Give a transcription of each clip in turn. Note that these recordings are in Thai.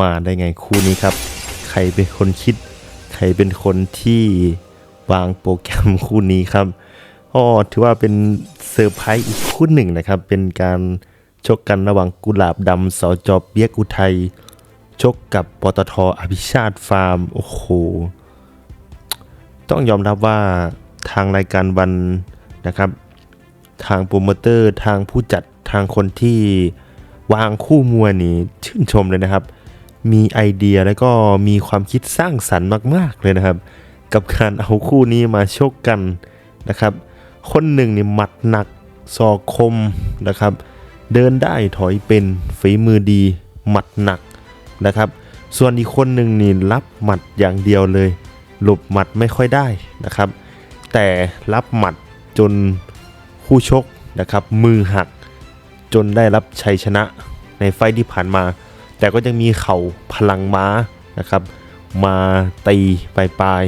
มาได้ไงคู่นี้ครับ ใครเป็นคนคิด ใครเป็นคนที่วางโปรแกรมคู่นี้ครับก็ถือว่าเป็นเซอร์ไพรส์อีกคู่หนึ่งนะครับ เป็นการชกกันระหว่างกุหลาบดำสจอบเบียกอุทัยชกกับปตทอภิชาติฟาร์ม โอ้โห ต้องยอมรับว่าทางรายการวันนะครับ ทางโปรโมเตอร์ ทางผู้จัดทางคนที่วางคู่มวยนี่ชื่นชมเลยนะครับ มีไอเดียแล้วก็มีความคิดสร้างสรรค์มาก ๆ เลยนะครับ กับการเอาคู่นี้มาชกกันนะครับ คนหนึ่งนี่หมัดหนักศอกคมนะครับ เดินได้ถอยเป็นฝีมือดีหมัดหนักนะครับ ส่วนอีกคนหนึ่งนี่รับหมัดอย่างเดียวเลย หลบหมัดไม่ค่อยได้นะครับ แต่รับหมัดจนคู่ชกนะครับ มือหักจนได้รับชัยชนะในไฟที่ผ่านมา แต่ก็ยังมีเข่าพลังม้านะครับ มาตีปลายปลาย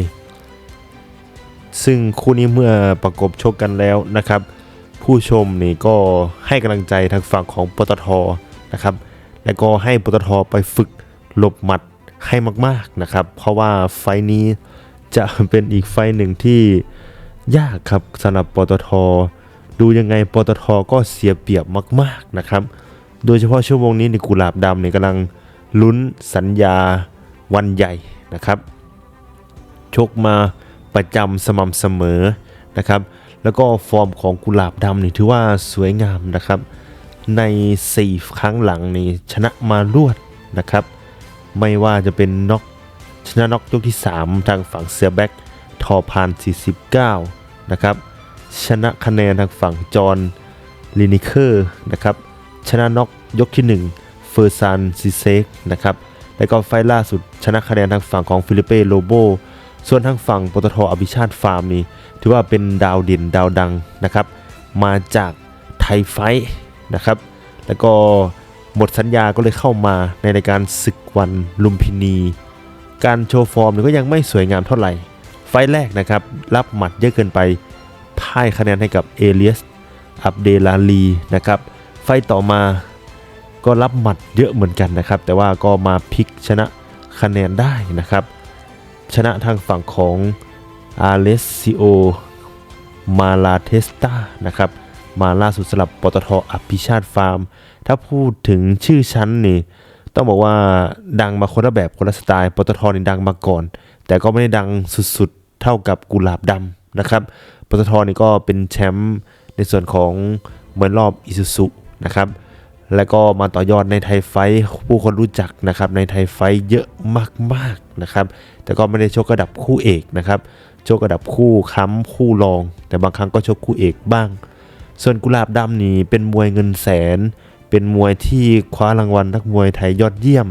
ๆซึ่งคู่นี้เมื่อประกบชกกันแล้วนะครับ ผู้ชมนี่ก็ให้กำลังใจทางฝั่งของปตทนะครับ แล้วก็ให้ปตทไปฝึกหลบหมัดให้มากๆนะครับ เพราะว่าไฟนี้จะเป็นอีกไฟหนึ่งที่ยากครับสำหรับปตท ดูยังไงปตทก็เสียเปรียบมาก ๆนะครับ โดยเฉพาะชั่วโมงนี้ในกุหลาบดำเนี่ยกำลังลุ้นสัญญาวันใหญ่นะครับชกมาประจำสม่ำเสมอนะครับ แล้วก็ฟอร์มของกุหลาบดำนี่ถือว่าสวยงามนะครับ ใน 4 ครั้งหลังนี่ชนะมารวดนะครับ ไม่ว่าจะเป็นน็อกชนะน็อกยกที่ 3 ทางฝั่งเสือแบ็กทอพาน49 นะครับ ชนะคะแนนทางฝั่งจอห์นลินิเคอร์นะครับ ชนะน็อกยกที่ 1 เฟอร์ซานซิเซกนะครับ แล้วก็ไฟล์ล่าสุดชนะคะแนนทางฝั่งของฟิลิเป้โลโบ ส่วนทางฝั่งปตทอภิชาติฟาร์มนี่ถือว่าเป็นดาวเด่นดาวดังนะครับ มาจากไทยไฟท์นะครับ แล้วก็หมดสัญญาก็เลยเข้ามาในรายการศึกวันลุมพินี การโชว์ฟอร์มก็ยังไม่สวยงามเท่าไหร่ ไฟล์แรกนะครับ รับหมัดเยอะเกินไปพ่ายคะแนนให้กับเอเลียสอับเดลาลีนะครับ ไฟต์ต่อมาก็รับหมัดเยอะเหมือนกันนะครับ แต่ว่าก็มาพลิกชนะคะแนนได้นะครับ ชนะทางฝั่งของอาเลสซิโอมาลาเทสตานะครับมาล่าสุดสลับปตทอภิชาติฟาร์ม ถ้าพูดถึงชื่อชั้นนี่ต้องบอกว่าดังมาคนละแบบคนละสไตล์ปตทนี่ดังมาก่อน แต่ก็ไม่ได้ดังสุดๆเท่ากับกุหลาบดำนะครับปตทนี่ก็เป็นแชมป์ในส่วนของเหมือนรอบอิซูซุ นะครับแล้วก็มาต่อยอดในไทยไฟผู้คนรู้จักนะครับในไทยไฟเยอะมากๆนะครับ แต่ก็ไม่ได้ชกระดับคู่เอกนะครับชกระดับคู่ค้ำคู่รอง แต่บางครั้งก็ชกคู่เอกบ้าง ส่วนกุหลาบดำนี่เป็นมวยเงินแสน เป็นมวยที่คว้ารางวัลนักมวยไทยยอดเยี่ยม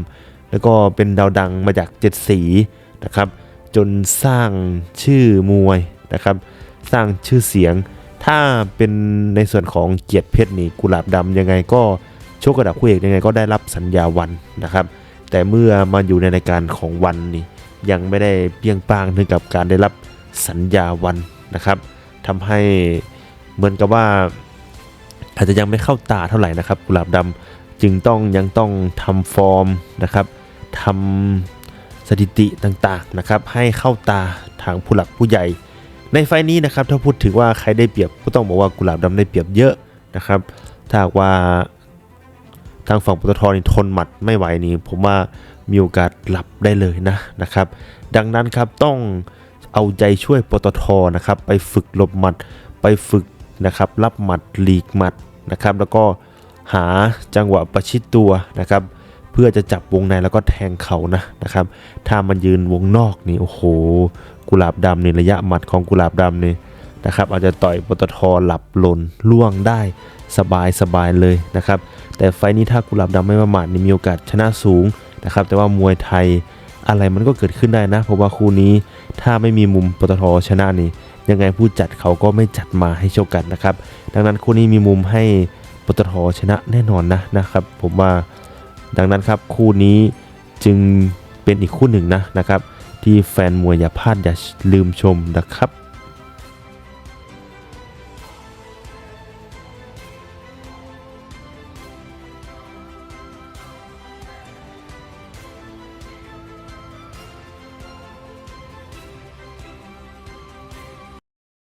แล้วก็เป็นดาวดังมาจากเจ็ดสีนะครับ จนสร้างชื่อมวยนะครับ สร้างชื่อเสียง ถ้าเป็นในส่วนของเกียรติเพชรนี่กุหลาบดำยังไงก็โชคกระดับคู่เอกยังไงก็ได้รับสัญญาวันนะครับ แต่เมื่อมาอยู่ในรายการของวันนี่ยังไม่ได้เปรียงป้างถึงกับการได้รับสัญญาวันนะครับทำให้เหมือนกับว่า อาจจะยังไม่เข้าตาเท่าไหร่นะครับ กุหลาบดำจึงต้องยังต้องทำฟอร์มนะครับทำสถิติต่างๆนะครับ ให้เข้าตาทางผู้หลักผู้ใหญ่ ในไฟนี้นะครับถ้าพูดถึงว่าใครได้เปรียบก็ต้องบอกว่ากุหลาบดำได้เปรียบเยอะนะครับถ้าว่าทางฝั่งปตทนี่ทนหมัดไม่ไหวนี่ผมว่ามีโอกาสหลับได้เลยนะนะครับ ดังนั้นครับต้องเอาใจช่วยปตทนะครับไปฝึกหลบหมัดไปฝึกนะครับรับหมัดหลีกหมัดนะครับ แล้วก็หาจังหวะประชิดตัวนะครับ เพื่อจะจับวงในแล้วก็แทงเขานะนะครับ ถ้ามันยืนวงนอกนี่โอ้โห กุหลาบดำนี่ระยะหมัดของกุหลาบดำนี่นะครับ อาจจะต่อยปตทหลับหล่นล่วงได้สบายสบายเลยนะครับ แต่ไฟนี้ถ้ากุหลาบดำไม่ประมาทนี่มีโอกาสชนะสูงนะครับ แต่ว่ามวยไทยอะไรมันก็เกิดขึ้นได้นะ เพราะว่าคู่นี้ถ้าไม่มีมุมปตทชนะนี่ยังไงผู้จัดเขาก็ไม่จัดมาให้โชคกันนะครับ ดังนั้นคู่นี้มีมุมให้ปตทชนะแน่นอนนะนะครับ ผมว่าดังนั้นครับคู่นี้จึงเป็นอีกคู่หนึ่งนะนะครับ ที่แฟนมวยอย่าพลาดอย่าลืมชมนะครับ